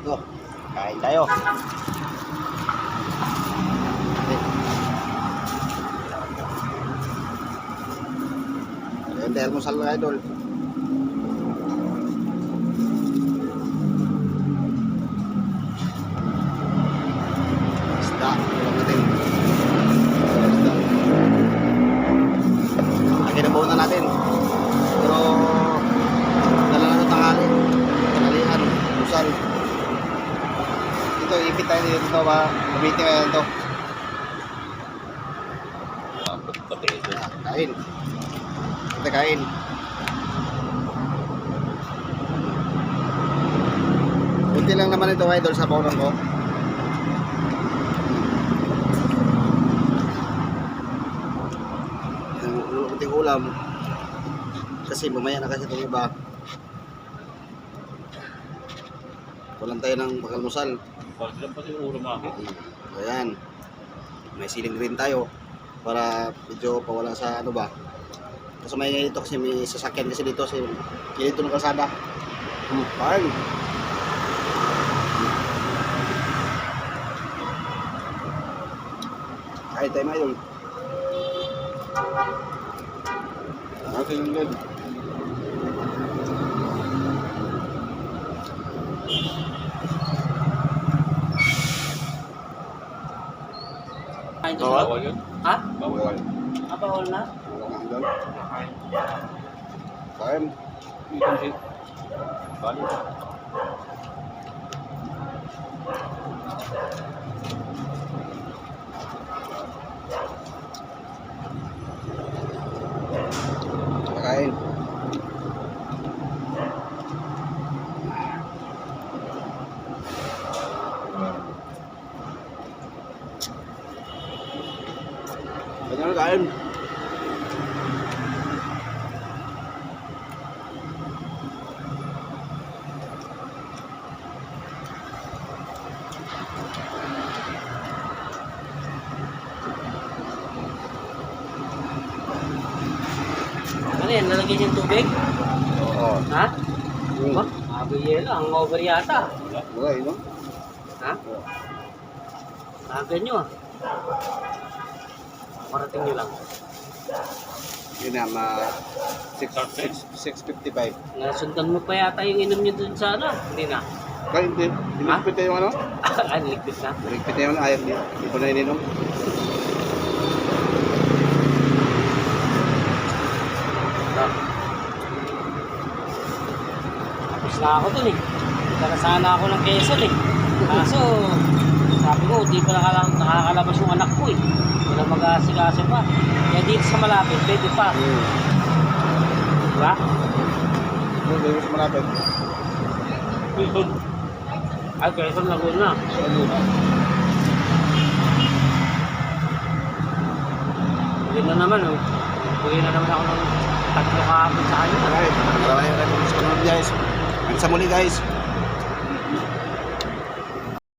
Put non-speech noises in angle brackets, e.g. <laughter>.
Ito, kain tayo. Ayan, thermosal mga idol. Tayo dito ba? Gamitin kaya ito. Kain. Kita kain. Kunti lang naman ito idol sa bawang ko. Kunting ulam. Kasi mamaya na kasi itong iba. Walang tayo ng pakalmusal. Para sila pati ulo mga Ayan. May siling green tayo para medyo pawala sa ano ba. Kasi may dito kasi may sasakyan kasi dito sa kilid ito ng kalsada. Hmm, fine. Kahit tayo mayon. Okay lang Ay, ito Bawal? yun? Ha? Bawal. Ah, bawal na? Doon. Kain. Bali. Kain. Ganyan kain. Ano yan? Lalagyan yung tubig? Oo. Ha? Hmm. Ba? Sabi yelo, ang over yata. Wala, yun. Ha? Tagan nyo ah. Parating nyo lang. Yun na, ma... 6.55. Nasundan mo pa yata yung inom nyo dun sa ano? Hindi na. Kaya hindi, niligpit na yung ano? <laughs> ah, niligpit na. Niligpit na yung ayaw niya. Hindi ko na ininom. Tapos na ako dun eh. Tara sana ako ng Quezon eh. Kaso, sabi ko, di pa nakakalabas yung anak ko eh. Mag-aasikaso pa. Kaya dito sa malapit, pwede pa. Hmm. Diba? Doon, doon sa malapit. Quezon. Ay, Quezon Laguna. Bili na naman oh. Bili na naman ako ng tatlo kahapon sa kanya. Alright, maraming maraming salamat guys. Hanggang sa muli guys.